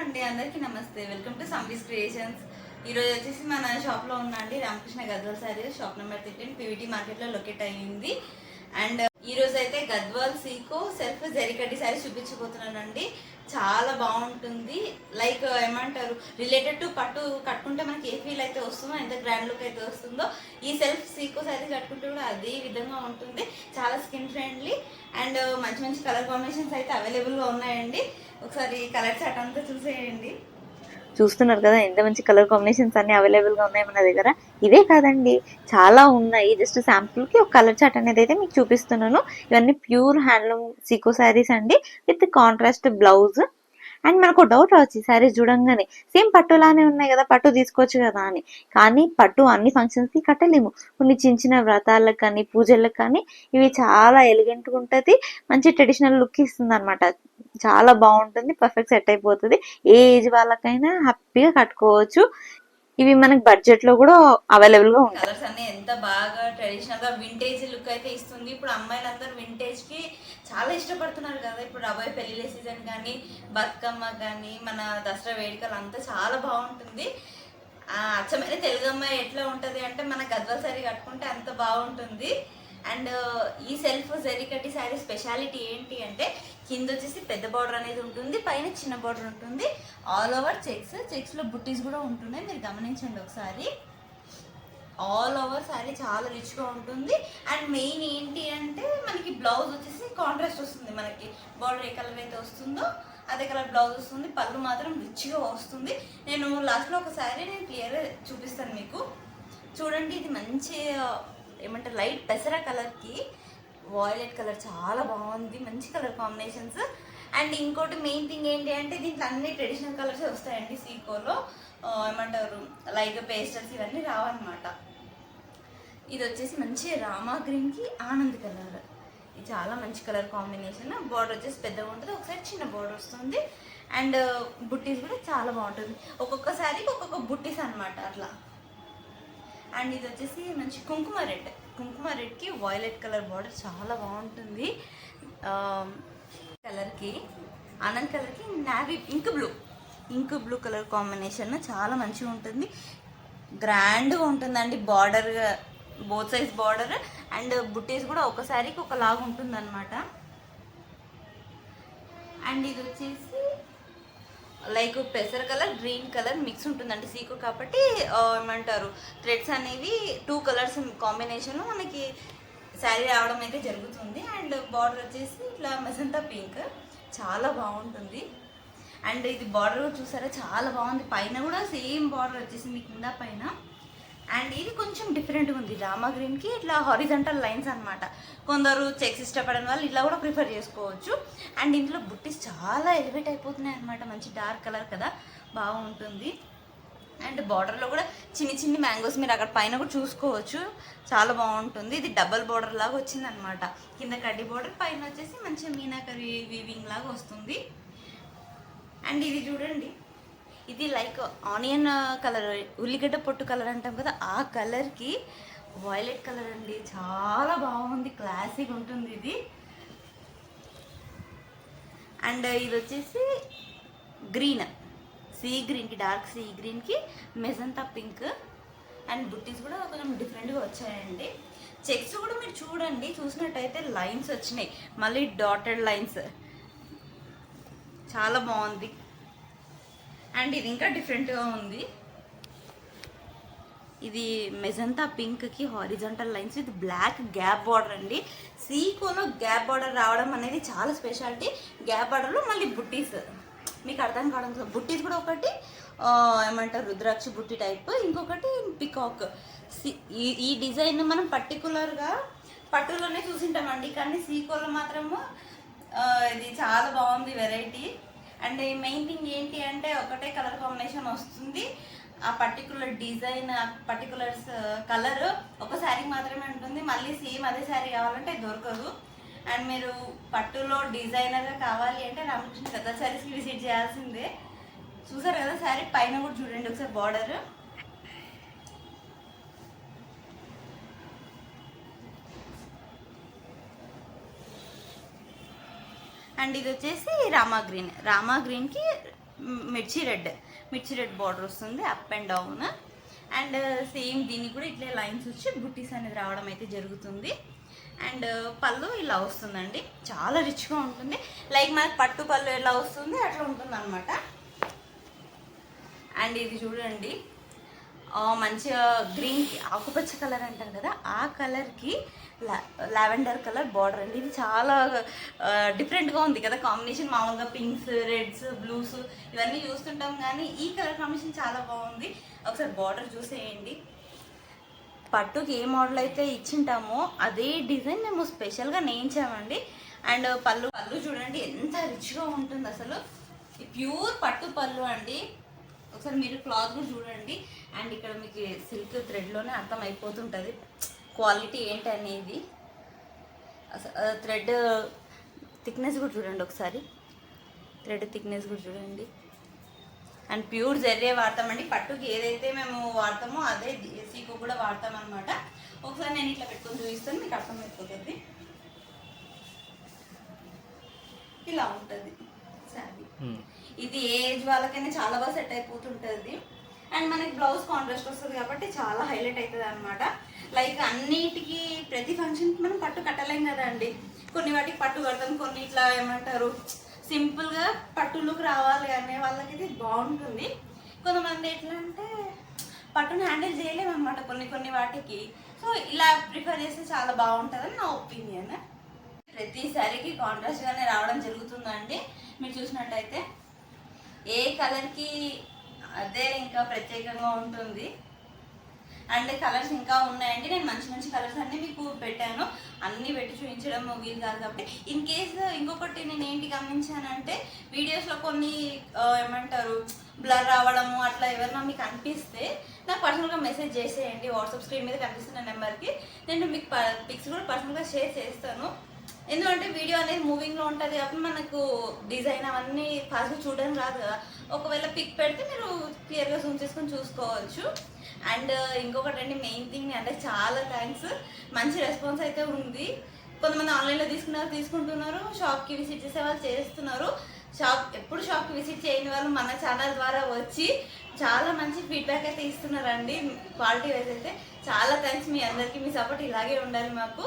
అండి అందరికీ నమస్తే. వెల్కమ్ టు సంబీస్ క్రియేషన్స్ ఈరోజు వచ్చేసి మన షాప్లో ఉన్న అండి Ramakrishna Gazal sari shop number thirteen PVT మార్కెట్లో లొకేట్ అయ్యింది. అండ్ ఈ రోజు అయితే గద్వాల్ సీకో సెల్ఫ్ జరికటి సారీ చూపించబోతున్నానండి. చాలా బాగుంటుంది. లైక్ ఏమంటారు రిలేటెడ్ టు పట్టు కట్టుకుంటే మనకి ఏ ఫీల్ అయితే వస్తుందో ఎంత గ్రాండ్ లుక్ అయితే వస్తుందో ఈ సెల్ఫ్ సీకో సారీ కట్టుకుంటే కూడా అదే విధంగా ఉంటుంది. చాలా స్కిన్ ఫ్రెండ్లీ అండ్ మంచి మంచి కలర్ కాంబినేషన్స్ అయితే అవైలబుల్గా ఉన్నాయండి. ఒకసారి కలర్ చాట్ చూసేయండి. చూస్తున్నారు కదా ఎంత మంచి కలర్ కాంబినేషన్స్ అన్ని అవైలబుల్గా ఉన్నాయి మన దగ్గర. ఇవే కాదండి చాలా ఉన్నాయి. జస్ట్ శాంపుల్కి ఒక కలర్ చార్ట్ అనేది అయితే మీకు చూపిస్తున్నాను. ఇవన్నీ ప్యూర్ హ్యాండ్లూమ్ సీకో శారీస్ అండి విత్ కాంట్రాస్ట్ బ్లౌజ్ అండ్ మనకు డౌట్ రావచ్చు ఈ చూడంగానే సేమ్ పట్టులానే ఉన్నాయి కదా పట్టు తీసుకోవచ్చు కదా అని. కానీ పట్టు అన్ని ఫంక్షన్స్కి కట్టలేము. కొన్ని చిన్న చిన్న వ్రతాలకు కానీ పూజలకు కానీ ఇవి చాలా ఎలిగెంట్గా ఉంటుంది. మంచి ట్రెడిషనల్ లుక్ ఇస్తుంది అనమాట చాలా బాగుంటుంది పర్ఫెక్ట్ సెట్ అయిపోతుంది. ఏ ఏజ్ వాళ్ళకైనా హ్యాపీగా కట్టుకోవచ్చు. ఇవి మనకి బడ్జెట్లో కూడా అవైలబుల్గా ఉంటాయి. కలర్స్ అన్ని ఎంత బాగా ట్రెడిషనల్గా వింటేజ్ లుక్ అయితే ఇస్తుంది. ఇప్పుడు అమ్మాయిలందరూ వింటేజ్కి చాలా ఇష్టపడుతున్నారు కదా. ఇప్పుడు రాబోయే పెళ్ళిళ్ళ సీజన్ కానీ బతుకమ్మ కానీ మన దసరా వేడుకలు అంతా చాలా బాగుంటుంది. ఆ, అచ్చమైన తెలుగు అమ్మాయి ఎట్లా ఉంటది అంటే మన గద్వాల్ సారీ కట్టుకుంటే అంత బాగుంటుంది. అండ్ ఈ సెల్ఫ్ జెరికట్టి శారీ స్పెషాలిటీ ఏంటి అంటే కింద వచ్చేసి పెద్ద బార్డర్ అనేది ఉంటుంది పైన చిన్న బార్డర్ ఉంటుంది. ఆల్ ఓవర్ చెక్స్ చెక్స్లో బుట్టీస్ కూడా ఉంటున్నాయి మీరు గమనించండి ఒకసారి. ఆల్ ఓవర్ శారీ చాలా రిచ్గా ఉంటుంది. అండ్ మెయిన్ ఏంటి అంటే మనకి బ్లౌజ్ వచ్చేసి కాంట్రాస్ట్ వస్తుంది మనకి. బార్డర్ ఏ కలర్ అయితే వస్తుందో అదే కలర్ బ్లౌజ్ వస్తుంది పళ్ళు మాత్రం రిచ్గా వస్తుంది. నేను లాస్ట్లో ఒక శారీ నేను క్లియర్ చూపిస్తాను మీకు. చూడండి ఇది మంచి ఏమంటారు లైట్ పెసర కలర్కి వాయిలెట్ కలర్ చాలా బాగుంది మంచి కలర్ కాంబినేషన్స్. అండ్ ఇంకోటి మెయిన్ థింగ్ ఏంటి అంటే దీంట్లో అన్ని ట్రెడిషనల్ కలర్స్ వస్తాయండి సీకోలో ఏమంటారు లైక్ పేస్టల్స్ ఇవన్నీ రావన్నమాట. ఇది వచ్చేసి మంచి రామా గ్రీన్కి ఆనంద్ కలర్. ఇది చాలా మంచి కలర్ కాంబినేషన్. బార్డర్ వచ్చేసి పెద్దగా ఉంటుంది ఒకసారి చిన్న బార్డర్ వస్తుంది. అండ్ బుట్టీస్ కూడా చాలా బాగుంటుంది. ఒక్కొక్కసారి ఒక్కొక్క బుట్టీస్ అనమాట అట్లా. అండ్ ఇది వచ్చేసి మంచి కుంకుమ రెడ్. కుంకుమ రెడ్కి వైలెట్ కలర్ బార్డర్ చాలా బాగుంటుంది. కలర్కి ఆనంద్ కలర్కి navy ink blue ink blue colour combination చాలా మంచిగా ఉంటుంది. గ్రాండ్గా ఉంటుందండి border both size border and buttis కూడా ఒక శారీకి ఒకలాగా ఉంటుంది అనమాట అండ్ ఇది వచ్చేసి లైక్ పెసర్ కలర్ గ్రీన్ కలర్ మిక్స్ ఉంటుందండి సీకు కాబట్టి ఏమంటారు థ్రెడ్స్ అనేవి టూ కలర్స్ కాంబినేషన్లో మనకి శారీ రావడం అయితే జరుగుతుంది. అండ్ బార్డర్ వచ్చేసి ఇట్లా మెసంతా పింక్. చాలా బాగుంటుంది. అండ్ ఇది బార్డర్ చూసారా? చాలా బాగుంది. పైన కూడా సేమ్ బార్డర్ వచ్చేసింది కింద పైన. అండ్ ఇది కొంచెం డిఫరెంట్గా ఉంది. రామా గ్రీన్కి ఇట్లా హారిజంటల్ లైన్స్ అనమాట కొందరు చెక్స్ ఇష్టపడని వాళ్ళు ఇలా కూడా ప్రిఫర్ చేసుకోవచ్చు. అండ్ ఇందులో బుట్టీస్ చాలా ఎలివేట్ అయిపోతున్నాయి అనమాట మంచి డార్క్ కలర్ కదా. బాగుంటుంది. అండ్ బార్డర్లో కూడా చిన్ని చిన్ని మ్యాంగోస్ మీరు అక్కడ పైన కూడా చూసుకోవచ్చు. చాలా బాగుంటుంది. ఇది డబల్ బార్డర్ లాగా వచ్చింది అనమాట కింద కడ్డి బార్డర్ పైన వచ్చేసి మంచిగా మీనాకరి వీవింగ్ లాగా వస్తుంది. అండ్ ఇది చూడండి. ఇది లైక్ ఆనియన్ కలర్ ఉల్లిగడ్డ పొట్టు కలర్ అంటాం కదా ఆ కలర్కి వైలెట్ కలర్ అండి. చాలా బాగుంది క్లాసిక్ ఉంటుంది ఇది. అండ్ ఇది వచ్చేసి గ్రీన్ సీ గ్రీన్కి డార్క్ సీ గ్రీన్కి మెజంతా పింక్ అండ్ బుట్టీస్ కూడా కొంచెం డిఫరెంట్గా వచ్చాయండి. చెక్స్ కూడా మీరు చూడండి చూసినట్టయితే లైన్స్ వచ్చినాయి. మళ్ళీ డాటెడ్ లైన్స్ చాలా బాగుంది. అండ్ ఇది ఇంకా డిఫరెంట్గా ఉంది. ఇది మెజంతా పింక్కి horizontal lines with black gap border అండి. సీకోలో గ్యాప్ బార్డర్ రావడం అనేది చాలా స్పెషాలిటీ గ్యాప్ బార్డర్లో మళ్ళీ బుట్టీస్ మీకు అర్థం కావడం బుట్టీస్ కూడా ఒకటి ఏమంటారు రుద్రాక్ష బుట్టి టైప్ ఇంకొకటి పికాక్ ఈ ఈ డిజైన్ మనం పర్టికులర్గా పట్టులోనే చూసింటామండి. కానీ సీకోలో మాత్రము ఇది చాలా బాగుంది వెరైటీ అండ్ మెయిన్ థింగ్ ఏంటి అంటే ఒకటే కలర్ కాంబినేషన్ వస్తుంది. ఆ పర్టికులర్ డిజైన్ ఆ పర్టికులర్ కలర్ ఒక శారీకి మాత్రమే ఉంటుంది. మళ్ళీ సేమ్ అదే శారీ కావాలంటే దొరకదు. అండ్ మీరు పట్టులో డిజైనర్గా కావాలి అంటే రామకృష్ణ పెద్ద శారీస్కి విజిట్ చేయాల్సిందే. చూసారు కదా శారీ పైన కూడా చూడండి ఒకసారి బార్డర్ అండ్ ఇది వచ్చేసి రామా గ్రీన్. రామా గ్రీన్కి mirchi red. Mirchi red border వస్తుంది up and down. And same దీనికి కూడా ఇట్లే లైన్స్ వచ్చి బుట్టీస్ అనేది రావడం అయితే జరుగుతుంది. అండ్ పళ్ళు ఇలా వస్తుందండి. చాలా రిచ్గా ఉంటుంది. లైక్ మనకి పట్టు పళ్ళు ఎలా వస్తుంది అట్లా ఉంటుంది అనమాట అండ్ ఇది చూడండి. మంచిగా గ్రీన్ ఆకుపచ్చ కలర్ అంటాం కదా ఆ కలర్కి లావెండర్ కలర్ బార్డర్ అండి. ఇది చాలా డిఫరెంట్గా ఉంది కదా కాంబినేషన్ మామూలుగా పింక్స్ రెడ్స్ బ్లూస్ ఇవన్నీ చూస్తుంటాం కానీ ఈ కలర్ కాంబినేషన్ చాలా బాగుంది. ఒకసారి బార్డర్ చూసేయండి. పట్టుకి ఏ మోడల్ అయితే ఇచ్చింటామో అదే డిజైన్ మేము స్పెషల్గా నేయించామండి. అండ్ పళ్ళు పళ్ళు చూడండి ఎంత రిచ్గా ఉంటుంది అసలు. ప్యూర్ పట్టు పళ్ళు అండి. ఒకసారి మీరు క్లాత్ కూడా చూడండి. అండ్ ఇక్కడ మీకు సిల్క్ థ్రెడ్లోనే అర్థం అయిపోతుంటుంది. క్వాలిటీ ఏంటి అనేది. అసలు థ్రెడ్ థిక్నెస్ కూడా చూడండి ఒకసారి. థ్రెడ్ థిక్నెస్ కూడా చూడండి. అండ్ ప్యూర్ జెర్రే వాడతామండి పట్టుకి ఏదైతే మేము వాడతామో అదే సీకు కూడా వాడతాం అనమాట ఒకసారి నేను ఇట్లా పెట్టుకొని చూపిస్తాను మీకు అర్థమైపోతుంది ఇలా ఉంటుంది. Hmm. ఇది ఏజ్ వాళ్ళకైనా చాలా బాగా సెట్ అయిపోతుంటుంది. అండ్ మనకి బ్లౌజ్ కాంట్రాస్ట్ వస్తుంది కాబట్టి చాలా హైలైట్ అవుతుంది అనమాట లైక్ అన్నిటికీ ప్రతి ఫంక్షన్కి మనం పట్టు కట్టలేం కదండి. కొన్ని వాటికి పట్టు కడతాం కొన్ని ఇట్లా ఏమంటారు సింపుల్గా పట్టు లుక్ రావాలి అనే వాళ్ళకి ఇది బాగుంటుంది. కొంతమంది ఎట్లా అంటే పట్టును హ్యాండిల్ చేయలేము అనమాట కొన్ని కొన్ని వాటికి. సో ఇలా ప్రిఫర్ చేస్తే చాలా బాగుంటుందని నా ఒపీనియన్ ప్రతిసారికి కాంట్రాస్ట్గానే కాంట్రాస్ట్ రావడం జరుగుతుంది. చూసినట్టయితే ఏ కలర్కి అదే ఇంకా ప్రత్యేకంగా ఉంటుంది. అండ్ కలర్స్ ఇంకా ఉన్నాయండి. నేను మంచి మంచి కలర్స్ అన్నీ మీకు పెట్టాను. అన్నీ పెట్టి చూపించడం వీలు కాదు కాబట్టి. ఇన్ కేస్ ఇంకొకటి నేను ఏంటి గమనించానంటే వీడియోస్లో కొన్ని ఏమంటారు బ్లర్ రావడము అట్లా ఎవరైనా మీకు అనిపిస్తే నాకు పర్సనల్గా మెసేజ్ చేసేయండి. వాట్సాప్ స్క్రీన్ మీద కనిపిస్తున్న నెంబర్కి. నేను మీకు పిక్స్ కూడా పర్సనల్గా షేర్ చేస్తాను. ఎందుకంటే వీడియో అనేది మూవింగ్లో ఉంటుంది కాబట్టి మనకు డిజైన్ అవన్నీ ఫాస్ట్గా చూడడం రాదు కదా. ఒకవేళ పిక్ పెడితే మీరు క్లియర్గా జూమ్ చేసుకొని చూసుకోవచ్చు. అండ్ uh, ఇంకొకటి అండి మెయిన్ థింగ్ అంటే చాలా థ్యాంక్స్ మంచి రెస్పాన్స్ అయితే ఉంది. కొంతమంది ఆన్లైన్లో తీసుకున్నారు తీసుకుంటున్నారు షాప్కి విజిట్ చేసే వాళ్ళు చేస్తున్నారు. షాప్ ఎప్పుడు షాప్కి విజిట్ చేయని వాళ్ళు మన ఛానల్ ద్వారా వచ్చి చాలా మంచి ఫీడ్బ్యాక్ అయితే ఇస్తున్నారండి. క్వాలిటీ వైజ్ అయితే చాలా థ్యాంక్స్ మీ అందరికీ. మీ సపోర్ట్ ఇలాగే ఉండాలి మాకు.